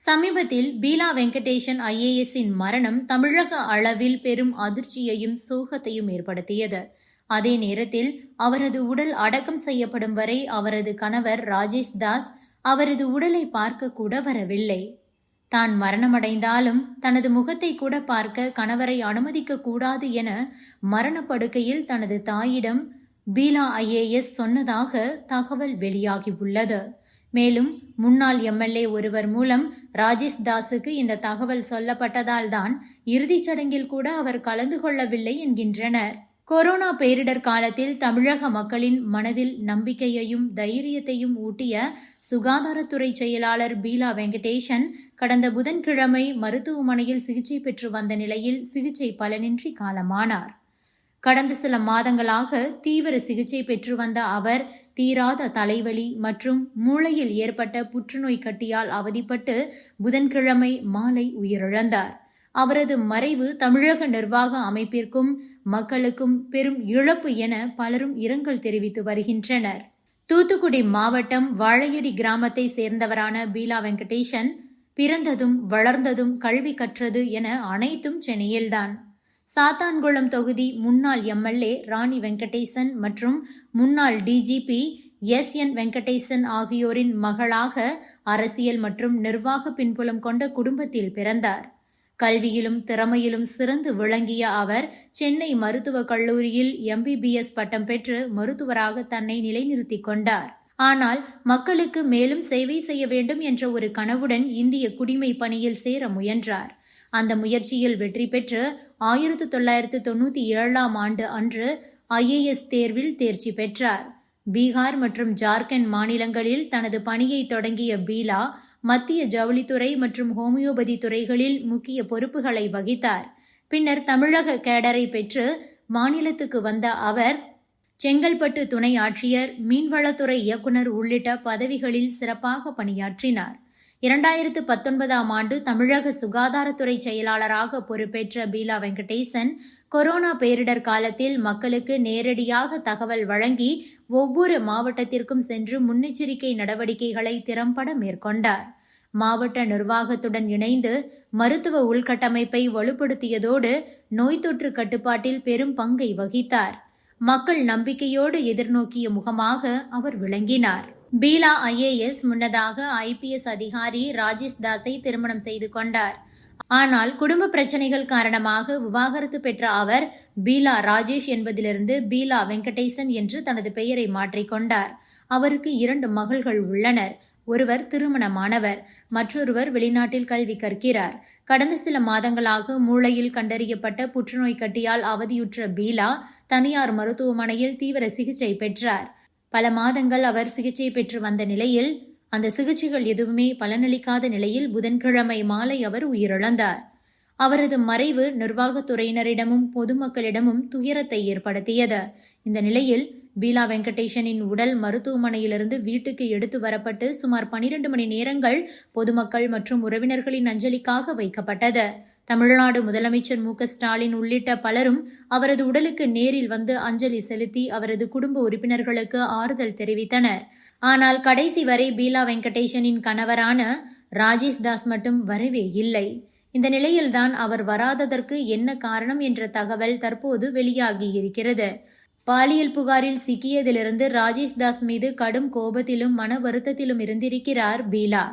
சமீபத்தில் பீலா வெங்கடேஷன் ஐஏஎஸ்ஸின் மரணம் தமிழக அளவில் பெரும் அதிர்ச்சியையும் சோகத்தையும் ஏற்படுத்தியது. அதே நேரத்தில் அவரது உடல் அடக்கம் செய்யப்படும் வரை அவரது கணவர் ராஜேஷ் தாஸ் அவரது உடலை பார்க்க கூட வரவில்லை. தான் மரணமடைந்தாலும் தனது முகத்தை கூட பார்க்க கணவரை அனுமதிக்க கூடாது என மரணப்படுக்கையில் தனது தாயிடம் பீலா ஐஏஎஸ் சொன்னதாக தகவல் வெளியாகியுள்ளது மேலும் முன்னாள் எம்எல்ஏ ஒருவர் மூலம் ராஜேஷ் தாஸுக்கு இந்த தகவல் சொல்லப்பட்டதால் தான் இறுதிச் சடங்கில் கூட அவர் கலந்து கொள்ளவில்லை என்கின்றனர். கொரோனா பேரிடர் காலத்தில் தமிழக மக்களின் மனதில் நம்பிக்கையையும் தைரியத்தையும் ஊட்டிய சுகாதாரத்துறை செயலாளர் பீலா வெங்கடேஷன் கடந்த புதன்கிழமை மருத்துவமனையில் சிகிச்சை பெற்று வந்த நிலையில் சிகிச்சை பலனின்றி காலமானார். கடந்த சில மாதங்களாக தீவிர சிகிச்சை பெற்று வந்த அவர் தீராத தலைவலி மற்றும் மூளையில் ஏற்பட்ட புற்றுநோய் கட்டியால் அவதிப்பட்டு புதன்கிழமை மாலை உயிரிழந்தார். அவரது மறைவு தமிழக நிர்வாக அமைப்பிற்கும் மக்களுக்கும் பெரும் இழப்பு என பலரும் இரங்கல் தெரிவித்து வருகின்றனர். தூத்துக்குடி மாவட்டம் வாழையடி கிராமத்தை சேர்ந்தவரான பீலா வெங்கடேசன் பிறந்ததும் வளர்ந்ததும் கல்வி கற்றது என அனைத்தும் சென்னையில்தான். சாத்தான்குளம் தொகுதி முன்னாள் எம்எல்ஏ ராணி வெங்கடேசன் மற்றும் முன்னாள் டிஜிபி எஸ் என் வெங்கடேசன் ஆகியோரின் மகளாக அரசியல் மற்றும் நிர்வாக பின்புலம் கொண்ட குடும்பத்தில் பிறந்தார். கல்வியிலும் திறமையிலும் சிறந்து விளங்கிய அவர் சென்னை மருத்துவக் கல்லூரியில் எம்பிபிஎஸ் பட்டம் பெற்று மருத்துவராக தன்னை நிலைநிறுத்திக் கொண்டார். ஆனால் மக்களுக்கு மேலும் சேவை செய்ய வேண்டும் என்ற ஒரு கனவுடன் இந்திய குடிமை பணியில் சேர முயன்றார். அந்த முயற்சியில் வெற்றி பெற்று ஆயிரத்து தொள்ளாயிரத்து தொண்ணூற்றி ஏழாம் ஆண்டு அன்று ஐஏஎஸ் தேர்வில் தேர்ச்சி பெற்றார். பீகார் மற்றும் ஜார்க்கண்ட் மாநிலங்களில் தனது பணியை தொடங்கிய பீலா மத்திய ஜவுளித்துறை மற்றும் ஹோமியோபதி துறைகளில் முக்கிய பொறுப்புகளை வகித்தார். பின்னர் தமிழக கேடரை பெற்று மாநிலத்துக்கு வந்த அவர் செங்கல்பட்டு துணை ஆட்சியர் மீன்வளத்துறை இயக்குநர் உள்ளிட்ட பதவிகளில் சிறப்பாக பணியாற்றினார். இரண்டாயிரத்து பத்தொன்பதாம் ஆண்டு தமிழக சுகாதாரத்துறை செயலாளராக பொறுப்பேற்ற பீலா வெங்கடேசன் கொரோனா பேரிடர் காலத்தில் மக்களுக்கு நேரடியாக தகவல் வழங்கி ஒவ்வொரு மாவட்டத்திற்கும் சென்று முன்னெச்சரிக்கை நடவடிக்கைகளை திறம்பட மேற்கொண்டார். மாவட்ட நிர்வாகத்துடன் இணைந்து மருத்துவ உள்கட்டமைப்பை வலுப்படுத்தியதோடு நோய் தொற்று கட்டுப்பாட்டில் பெரும் பங்கை வகித்தார். மக்கள் நம்பிக்கையோடு எதிர்நோக்கிய முகமாக அவர் விளங்கினார். பீலா ஐஏஎஸ் முன்னதாக ஐபிஎஸ் அதிகாரி ராஜேஷ் தாஸை திருமணம் செய்து கொண்டார். ஆனால் குடும்ப பிரச்சனைகள் காரணமாக விவாகரத்து பெற்ற அவர் பீலா ராஜேஷ் என்பதிலிருந்து பீலா வெங்கடேசன் என்று தனது பெயரை மாற்றிக்கொண்டார் அவருக்கு இரண்டு மகள்கள் உள்ளனர். ஒருவர் திருமணமானவர் மற்றொருவர் வெளிநாட்டில் கல்வி கற்கிறார். கடந்த சில மாதங்களாக மூளையில் கண்டறியப்பட்ட புற்றுநோய் கட்டியால் அவதியுற்ற பீலா தனியார் மருத்துவமனையில் தீவிர சிகிச்சை பெற்றார். பல மாதங்கள் அவர் சிகிச்சை பெற்று வந்த நிலையில் அந்த சிகிச்சைகள் எதுவுமே பலனளிக்காத நிலையில் புதன்கிழமை மாலை அவர் உயிரிழந்தார். அவரது மறைவு நிர்வாகத்துறையினரிடமும் பொதுமக்களிடமும் துயரத்தை ஏற்படுத்தியது. இந்த நிலையில் பீலா வெங்கடேஷனின் உடல் மருத்துவமனையிலிருந்து வீட்டுக்கு எடுத்து வரப்பட்டு சுமார் பனிரெண்டு மணி நேரங்கள் பொதுமக்கள் மற்றும் உறவினர்களின் அஞ்சலிக்காக வைக்கப்பட்டது. தமிழ்நாடு முதலமைச்சர் மு ஸ்டாலின் உள்ளிட்ட பலரும் அவரது உடலுக்கு நேரில் வந்து அஞ்சலி செலுத்தி அவரது குடும்ப உறுப்பினர்களுக்கு ஆறுதல் தெரிவித்தனர். ஆனால் கடைசி வரை பீலா வெங்கடேஷனின் கணவரான ராஜேஷ் தாஸ் மட்டும் வரவே இல்லை. இந்த நிலையில்தான் அவர் வராததற்கு என்ன காரணம் என்ற தகவல் தற்போது வெளியாகி இருக்கிறது. பாலியல் புகாரில் சிக்கியதிலிருந்து ராஜேஷ் தாஸ் மீது கடும் கோபத்திலும் மன வருத்தத்திலும் இருந்திருக்கிறார் பீலா.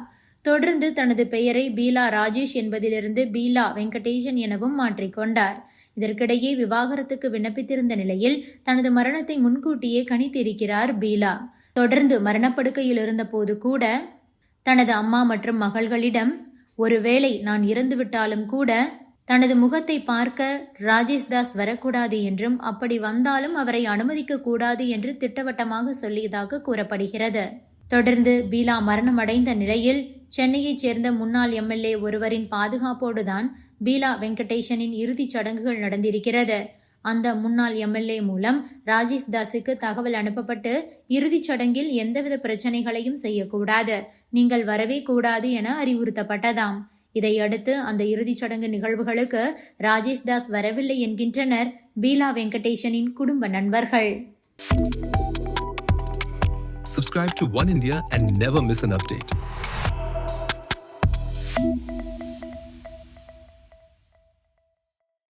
தொடர்ந்து தனது பெயரை பீலா ராஜேஷ் என்பதிலிருந்து பீலா வெங்கடேஷன் எனவும் மாற்றிக்கொண்டார் இதற்கிடையே விவாகரத்துக்கு விண்ணப்பித்திருந்த நிலையில் தனது மரணத்தை முன்கூட்டியே கணித்திருக்கிறார் பீலா. தொடர்ந்து மரணப்படுக்கையில் இருந்தபோது கூட தனது அம்மா மற்றும் மகள்களிடம் ஒருவேளை நான் இறந்துவிட்டாலும் கூட தனது முகத்தை பார்க்க ராஜேஷ் தாஸ் வரக்கூடாது என்றும் அப்படி வந்தாலும் அவரை அனுமதிக்க கூடாது என்று திட்டவட்டமாக சொல்லியதாக கூறப்படுகிறது. தொடர்ந்து பீலா மரணமடைந்த நிலையில் சென்னையைச் சேர்ந்த முன்னாள் எம்எல்ஏ ஒருவரின் பாதுகாப்போடுதான் பீலா வெங்கடேஷனின் இறுதிச் சடங்குகள் நடந்திருக்கிறது. அந்த முன்னாள் எம்எல்ஏ மூலம் ராஜேஷ் தாஸுக்கு தகவல் அனுப்பப்பட்டு இறுதிச் சடங்கில் எந்தவித பிரச்சனைகளையும் செய்யக்கூடாது நீங்கள் வரவே கூடாது என அறிவுறுத்தப்பட்டதாம். இதையடுத்து அந்த இறுதிச் சடங்கு நிகழ்வுகளுக்கு ராஜேஷ் தாஸ் வரவில்லை என்கின்றனர் பீலா வெங்கடேஷனின் குடும்ப நண்பர்கள் Subscribe to One India and never miss an update.